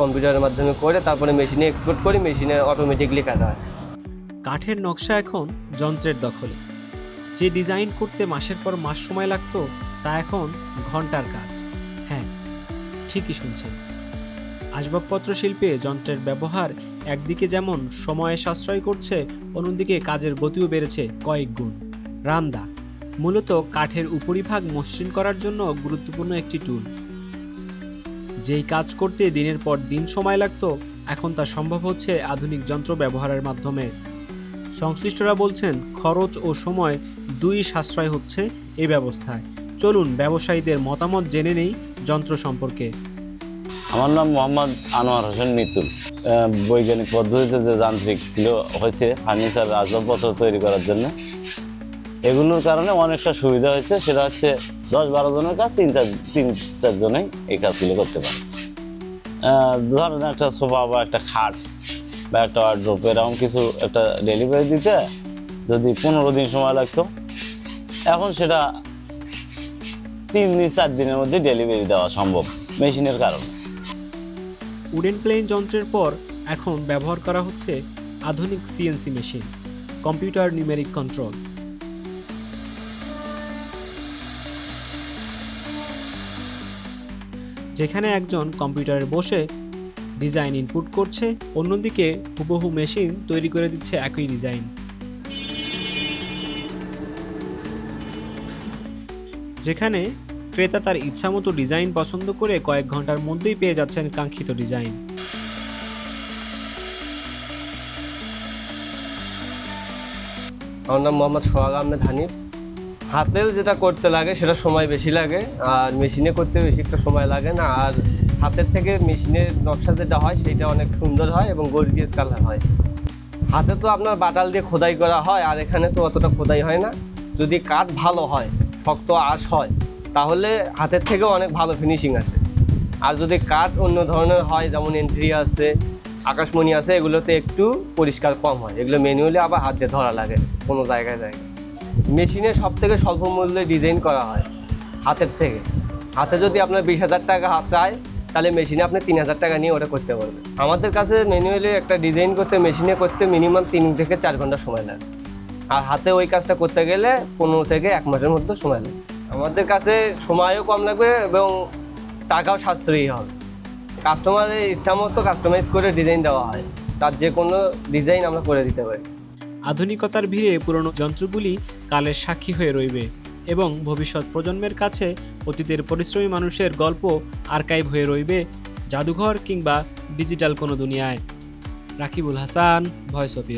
কম্পিউটারের মাধ্যমে করে তারপরে মেশিনে এক্সপোর্ট করি, মেশিনে অটোমেটিকলি কাটা হয়। কাঠের নকশা এখন যন্ত্রের দখলে। যে ডিজাইন করতে মাসের পর মাস সময় লাগতো, তা এখন ঘণ্টার কাজ। হ্যাঁ ঠিকই শুনছেন। আসবাবপত্র শিল্পে যন্ত্রের ব্যবহার একদিকে যেমন সময়ে সাশ্রয় করছে, অন্যদিকে কাজের গতিও বেড়েছে কয়েক গুণ। রান্দা মূলত কাঠের উপরিভাগ মসৃণ করার জন্য গুরুত্বপূর্ণ একটি টুল যেই কাজ করতে দিনের পর দিন সময় লাগতো, এখন তা সম্ভব হচ্ছে আধুনিক যন্ত্র ব্যবহারের মাধ্যমে। সংশ্লিষ্টরা বলছেন, খরচ ও সময় দুই সাশ্রয় হচ্ছে এই ব্যবস্থায়। চলুন ব্যবসায়ীদের মতামত জেনে নেই যন্ত্র সম্পর্কে। আমার নাম মোহাম্মদ আনোয়ার হোসেন মিতুল। বৈজ্ঞানিক পদ্ধতিতে যে যান্ত্রিকগুলো হয়েছে, ফার্নিচার আসবাবপত্র তৈরি করার জন্য, এগুলোর কারণে অনেকটা সুবিধা হয়েছে। সেটা হচ্ছে দশ বারো জনের কাজ, তিন চার, তিন চারজনেই এই কাজগুলো করতে পারে। ধরেন একটা সোফা বা একটা খাট বা একটা ওয়ার্ড্রোপ এরকম কিছু একটা ডেলিভারি দিতে যদি পনেরো দিন সময় লাগতো, এখন সেটা তিন দিন, চার দিনের মধ্যে ডেলিভারি দেওয়া সম্ভব মেশিনের কারণে। উডেন প্লেন যন্ত্রের পর এখন ব্যবহার করা হচ্ছে আধুনিক CNC machine computer numeric control যেখানে একজন কম্পিউটারে বসে ডিজাইন ইনপুট করছে, অন্যদিকে হুবহু মেশিন তৈরি করে দিচ্ছে একই ডিজাইন যেখানে ক্রেতা তার ইচ্ছামতো ডিজাইন পছন্দ করে কয়েক ঘণ্টার মধ্যেই পেয়ে যাচ্ছেন কাঙ্ক্ষিত ডিজাইন আমার নাম মোহাম্মদ সোহাগ আহমেদ হানিফ। হাতের যেটা করতে লাগে, সেটা সময় বেশি লাগে। আর মেশিনে করতে বেশি একটা সময় লাগে না। আর হাতের থেকে মেশিনের নকশা যেটা হয় সেটা অনেক সুন্দর হয় এবং গর্জিয়াস কালার হয়। হাতে তো আপনার বাটাল দিয়ে খোদাই করা হয়, আর এখানে তো অতটা খোদাই হয় না। যদি কাঠ ভালো হয়, শক্ত আঁশ হয়, তাহলে হাতের থেকেও অনেক ভালো ফিনিশিং আসে আর যদি কাঠ অন্য ধরনের হয়, যেমন এন্ট্রি আছে, আকাশমণি আছে, এগুলোতে একটু পরিষ্কার কম হয়। এগুলো ম্যানুয়ালি আবার হাত দিয়ে ধরা লাগে, কোনো জায়গায় জায়গায়। মেশিনে সব থেকে স্বল্প মূল্যে ডিজাইন করা হয়, হাতের থেকে। হাতে যদি আপনার বিশ হাজার টাকা চায়, তাহলে মেশিনে আপনি তিন হাজার টাকা নিয়ে ওটা করতে পারবেন। আমাদের কাছে ম্যানুয়ালি একটা ডিজাইন করতে, মেশিনে করতে মিনিমাম তিন থেকে চার ঘণ্টা সময় লাগে। আর হাতে ওই কাজটা করতে গেলে পনেরো থেকে এক মাসের মধ্যে সময় লাগে। আমাদের কাছে সময়ও কম লাগবে এবং টাকাও সাশ্রয়ী হবে। কাস্টমারের ইচ্ছা মতো কাস্টমাইজ করে ডিজাইন দেওয়া হয়। তার যে কোনো ডিজাইন আমরা করে দিতে পারি। আধুনিকতার ভিড়ে পুরনো যন্ত্রগুলি কালের সাক্ষী হয়ে রইবে এবং ভবিষ্যৎ প্রজন্মের কাছে অতীতের পরিশ্রমী মানুষের গল্প আর্কাইভ হয়ে রইবে জাদুঘর কিংবা ডিজিটাল কোনো দুনিয়ায়। Rakibul Hasan voice of